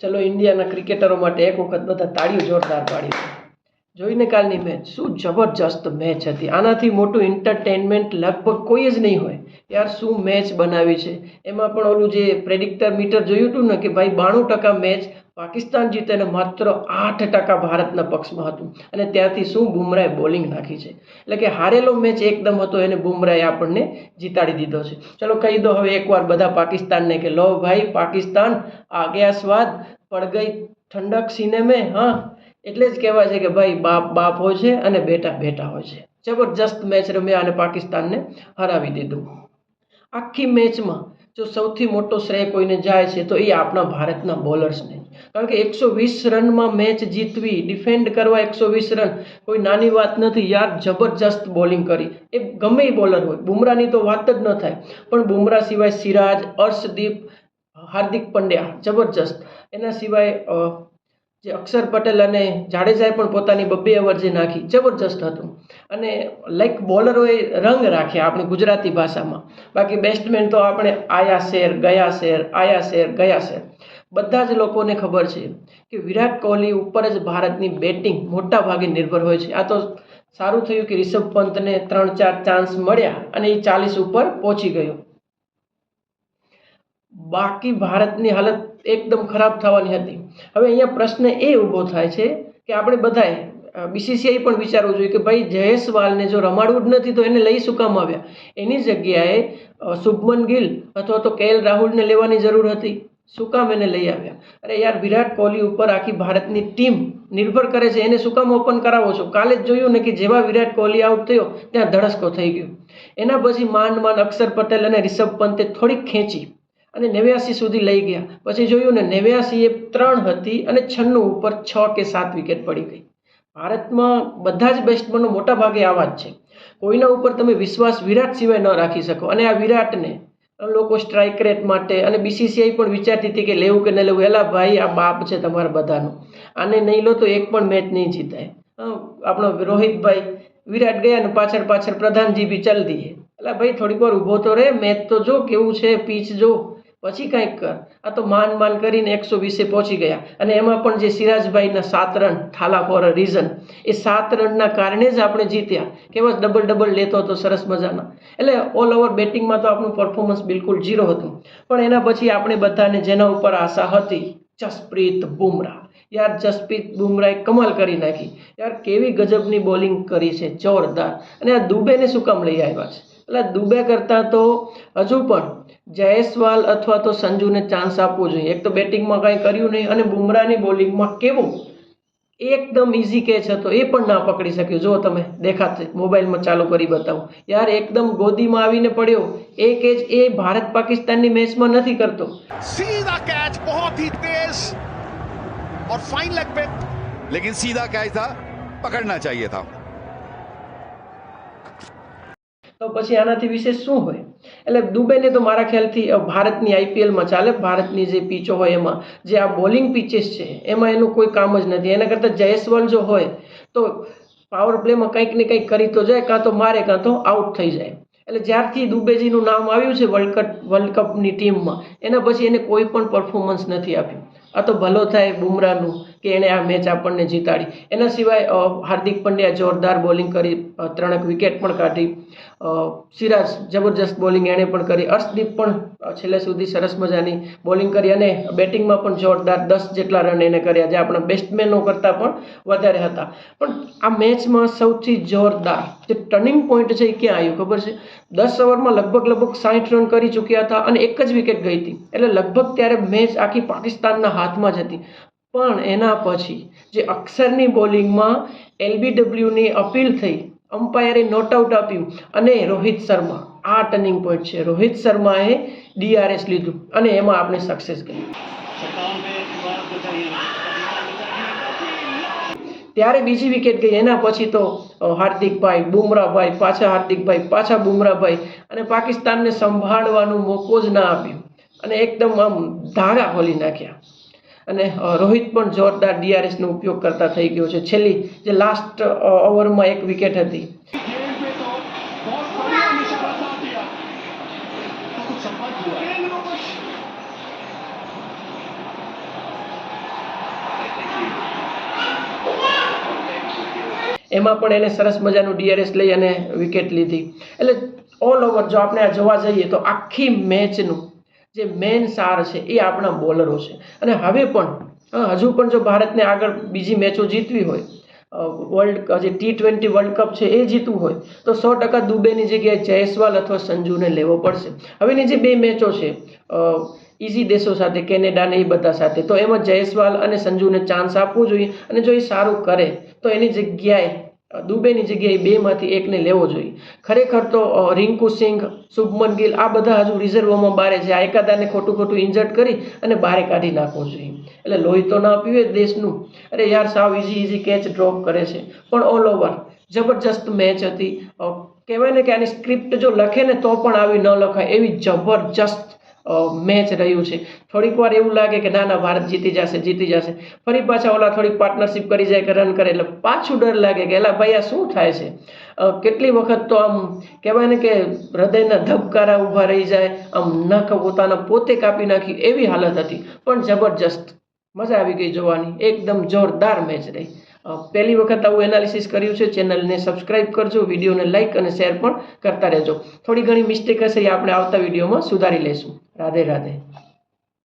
ચલો ઇન્ડિયાના ક્રિકેટરો માટે એક વખત બધા તાળીઓ જોરદાર પાડી જોઈને કાલની મેચ. શું જબરજસ્ત મેચ હતી. આનાથી મોટું એન્ટરટેનમેન્ટ લગભગ કોઈ જ નહીં હોય. યાર, શું મેચ બનાવી છે? એમાં પણ ઓલું જે પ્રેડિક્ટર મીટર જોયું હતું ને કે ભાઈ બાણું ટકા મેચ પાકિસ્તાન જીતે ને માત્ર આઠ ટકા ભારતના પક્ષમાં હતું. અને ત્યાંથી શું બુમરાએ બોલિંગ નાખી છે? એટલે કે હારેલો મેચ એકદમ હતો, એને બુમરાએ આપણને જીતાડી દીધો છે. ચલો કહી દો હવે એકવાર બધા પાકિસ્તાનને કે લો ભાઈ પાકિસ્તાન, આ ગયા સ્વાદ પડ ગઈ ઠંડક સિનેમે, હા? એટલે જ કહેવાય છે કે ભાઈ બાપ બાપ હોય છે અને બેટા બેટા હોય છે. જબરજસ્ત મેચ રમ્યા અને પાકિસ્તાનને હરાવી દીધું. આખી મેચમાં જો સૌથી મોટો શ્રેય કોઈને જાય છે, તો એ આપણા ભારતના બોલર્સને કારણ કે એકસો વીસ રનમાં મેચ જીતવી, ડિફેન્ડ કરવા એકસો વીસ રન, કોઈ નાની વાત નથી. યાર, જબરજસ્ત બોલિંગ કરી. એ ગમે બોલર હોય. બુમરાની તો વાત જ ન થાય. પણ બુમરા સિવાય સિરાજ, અર્શદીપ, હાર્દિક પંડ્યા, જબરજસ્ત. એના સિવાય જે અક્ષર પટેલ અને જાડેજાએ પણ પોતાની બબ્બે ઓવર જે નાખી, જબરજસ્ત હતું. અને લાઈક બોલરોએ રંગ રાખ્યા આપણી ગુજરાતી ભાષામાં. બાકી બેસ્ટમેન તો આપણે આયા શેર, ગયા શેર, આયા શેર, ગયા શેર. બધા જ લોકોને ખબર છે કે વિરાટ કોહલી ઉપર જ ભારતની બેટિંગ મોટા ભાગે નિર્ભર હોય છે. આ તો સારું થયું કે રિષભ પંતને ત્રણ ચાર ચાન્સ મળ્યા અને એ ચાલીસ ઉપર પહોંચી ગયો. બાકી ભારતની હાલત એકદમ ખરાબ થવાની હતી. હવે અહીંયા પ્રશ્ન એ ઊભો થાય છે કે આપણે બધાએ બીસીસીઆઈ પણ વિચારવું જોઈએ કે ભાઈ જયેશવાલને જો રમાડવું જ નથી તો એને લઈ શું કામ આવ્યા? એની જગ્યાએ શુભમન ગિલ અથવા તો કેએલ રાહુલને લેવાની જરૂર હતી. શું કામ એને લઈ આવ્યા? અરે યાર, વિરાટ કોહલી ઉપર આખી ભારતની ટીમ નિર્ભર કરે છે, એને શું કામ ઓપન કરાવો છો? કાલે જ જોયું ને કે જેવા વિરાટ કોહલી આઉટ થયો, ત્યાં ધડસકો થઈ ગયો. એના પછી માંડ માંડ અક્ષર પટેલ અને રિષભ પંતે થોડીક ખેંચી. અને નેવ્યાસી સુધી લઈ ગયા. પછી જોયું ને નેવ્યાસી એ ત્રણ હતી અને છન્નું ઉપર છ કે સાત વિકેટ પડી ગઈ. ભારતમાં બધા જ બેટ્સમેનો મોટા ભાગે આવા જ છે. કોઈના ઉપર તમે વિશ્વાસ વિરાટ સિવાય ન રાખી શકો. અને આ વિરાટને લોકો સ્ટ્રાઇક રેટ માટે અને બીસીસીઆઈ પણ વિચારતી હતી કે લેવું કે ન લેવું, એલા ભાઈ, આ બાપ છે તમારા બધાનું. આને નહીં લો તો એક પણ મેચ નહીં જીતાય. આપણો રોહિતભાઈ વિરાટ ગયા અને પાછળ પાછળ પ્રધાનજી બી ચાલ દઈએ એટલે ભાઈ, થોડીક વાર ઊભો તો રહે. મેચ તો જો, કેવું છે? પીચ જો. પછી કંઈક કર આ તો માન માન કરીને એકસો વીસે પહોંચી ગયા. અને એમાં પણ જે સિરાજભાઈના સાત run Thala for a reason એ સાત રનના કારણે જ આપણે જીત્યા. કેવા ડબલ ડબલ લેતો હતો, સરસ મજાના. એટલે ઓલ ઓવર બેટિંગમાં તો આપણું પરફોર્મન્સ બિલકુલ ઝીરો હતું. પણ એના પછી આપણે બધાને જેના ઉપર આશા હતી, જસપ્રીત બુમરાહ. યાર, જસપ્રીત બુમરાએ કમાલ કરી નાખી. યાર, કેવી ગજબની બોલિંગ કરી છે, જોરદાર. અને આ દુબેને શું કામ લઈ આવ્યા છે? એટલે દુબે કરતાં તો હજુ પણ જયસ્વાલ અથવા તો સંજુને ચાન્સ આપવો જોઈએ એક તો બેટિંગમાં કાંઈ કર્યું નહીં અને બુમરાહની બોલિંગમાં કેવું એકદમ ઇઝી કેચ હતો એ પણ ના પકડી શક્યો જો તમે દેખાશે મોબાઈલમાં ચાલુ કરી બતાવું યાર એકદમ ગોદીમાં આવીને પડ્યો એ કેચ એ ભારત પાકિસ્તાનની મેચમાં નથી કરતો सीधा कैच बहुत ही तेज और फाइन लेग पे लेकिन सीधा कैच था पकड़ना चाहिए था તો પછી આનાથી વિશેષ શું હોય? એટલે દુબેને તો મારા ખ્યાલથી ભારતની આઈપીએલમાં ચાલે, ભારતની જે પીચો હોય એમાં, જે આ બોલિંગ પીચીસ છે, એમાં એનું કોઈ કામ જ નથી. એના કરતાં જયસ્વાલ જો હોય, તો પાવર પ્લેમાં કંઈક ને કંઈક કરી તો જાય, કાં તો મારે, કાં તો આઉટ થઈ જાય. એટલે જ્યારથી દુબેજીનું નામ આવ્યું છે વર્લ્ડ કપ વર્લ્ડ કપની ટીમમાં, એના પછી એને કોઈ પણ પરફોર્મન્સ નથી આપ્યું. આ તો ભલો થાય બુમરાહનું કે એણે આ મેચ આપણને જીતાડી. એના સિવાય હાર્દિક પંડ્યા જોરદાર બોલિંગ કરી ત્રણેક વિકેટ પણ કાઢી. સિરાજ જબરજસ્ત બોલિંગ એણે પણ કરી. અર્શદીપ પણ છેલ્લે સુધી સરસ મજાની બોલિંગ કરી અને બેટિંગમાં પણ જોરદાર દસ જેટલા રન એને કર્યા, જે આપણા બેસ્ટમેનો કરતાં પણ વધારે હતા. પણ આ મેચમાં સૌથી જોરદાર જે ટર્નિંગ પોઈન્ટ છે એ ક્યાં આવ્યું ખબર છે? દસ ઓવરમાં લગભગ લગભગ સાઠ રન કરી ચૂક્યા હતા અને એક જ વિકેટ ગઈ હતી. એટલે લગભગ ત્યારે મેચ આખી પાકિસ્તાનના હાથમાં જ હતી. પણ એના પછી જે અક્ષરની બોલિંગમાં એલબીડબ્લ્યુની અપીલ થઈ અમ્પાયરે નોટ આઉટ આપ્યું અને રોહિત શર્મા, આ ટર્નિંગ પોઈન્ટ છે. રોહિત શર્માએ ડીઆરએસ લીધું અને એમાં આપણે સક્સેસ ગઈ ત્યારે બીજી વિકેટ ગઈ, એના પછી તો હાર્દિકભાઈ, બુમરાહભાઈ, પાછા હાર્દિકભાઈ, પાછા બુમરાભાઈ અને પાકિસ્તાનને સંભાળવાનો મોકો જ ના આપ્યો અને એકદમ આમ ધાગા ખોલી નાખ્યા. અને રોહિત પણ જોરદાર ડીઆરએસનો ઉપયોગ કરતા થઈ ગયો છે. છેલ્લી જે લાસ્ટ ઓવરમાં એક વિકેટ હતી. એમાં પણ એને સરસ મજાનું ડીઆરએસ લઈ અને વિકેટ લીધી. એટલે ઓલ ઓવર જો આપણે આ જોવા જઈએ તો આખી મેચનું જે મેન સાર છે એ આપણા બોલરો છે. અને હવે પણ હજુ પણ જો ભારતને આગળ બીજી મેચો જીતવી હોય વર્લ્ડ જે ટી ટ્વેન્ટી વર્લ્ડ કપ છે એ જીતવું હોય, તો સો ટકા દુબેની જગ્યાએ જયસ્વાલ અથવા સંજુને લેવો પડશે. હવેની જે બે મેચો છે ઇઝી દેશો સાથે, કેનેડા ને એ બધા સાથે, તો એમાં જયસ્વાલ અને સંજુને ચાન્સ આપવો જોઈએ. અને જો એ સારું કરે, તો એની જગ્યાએ દુબેની જગ્યાએ બેમાંથી એકને લેવો જોઈએ. ખરેખર તો રિંકુ સિંઘ, શુભમન ગિલ, આ બધા હજુ રિઝર્વમાં બારે છે. આ એકાદાને ખોટું ખોટું ઇન્જર્ટ કરી અને બારે કાઢી નાખવો જોઈએ. એટલે લોહી તો ના પીવે દેશનું. અરે યાર, સાવ ઇઝી ઇઝી કેચ ડ્રોપ કરે છે. પણ ઓલ ઓવર જબરજસ્ત મેચ હતી. કહેવાય ને કે આની સ્ક્રિપ્ટ જો લખે ને તો પણ આવી ન લખાય. એવી જબરજસ્ત મેચ રહ્યું છે. થોડીક વાર એવું લાગે કે ના ના, ભારત જીતી જશે જીતી જશે. ફરી પાછા ઓલા થોડીક પાર્ટનરશિપ કરી જાય કે રન કરે એટલે પાછું ડર લાગે કે એલા ભાઈ આ શું થાય છે? કેટલી વખત તો આમ કહેવાય ને કે હૃદયના ધબકારા ઊભા રહી જાય, આમ નખ પોતાના પોતે કાપી નાખી એવી હાલત હતી. પણ જબરજસ્ત. મજા આવી ગઈ જોવાની. એકદમ જોરદાર મેચ રહી. પહેલી વખત આવું એનાલિસિસ કર્યું છે. ચેનલને સબસ્ક્રાઇબ કરજો, વિડીયોને લાઇક અને શેર પણ કરતા રહેજો. થોડી ઘણી મિસ્ટેક હશે એ આપણે આવતા વિડીયોમાં સુધારી લઈશું. રાધે રાધે.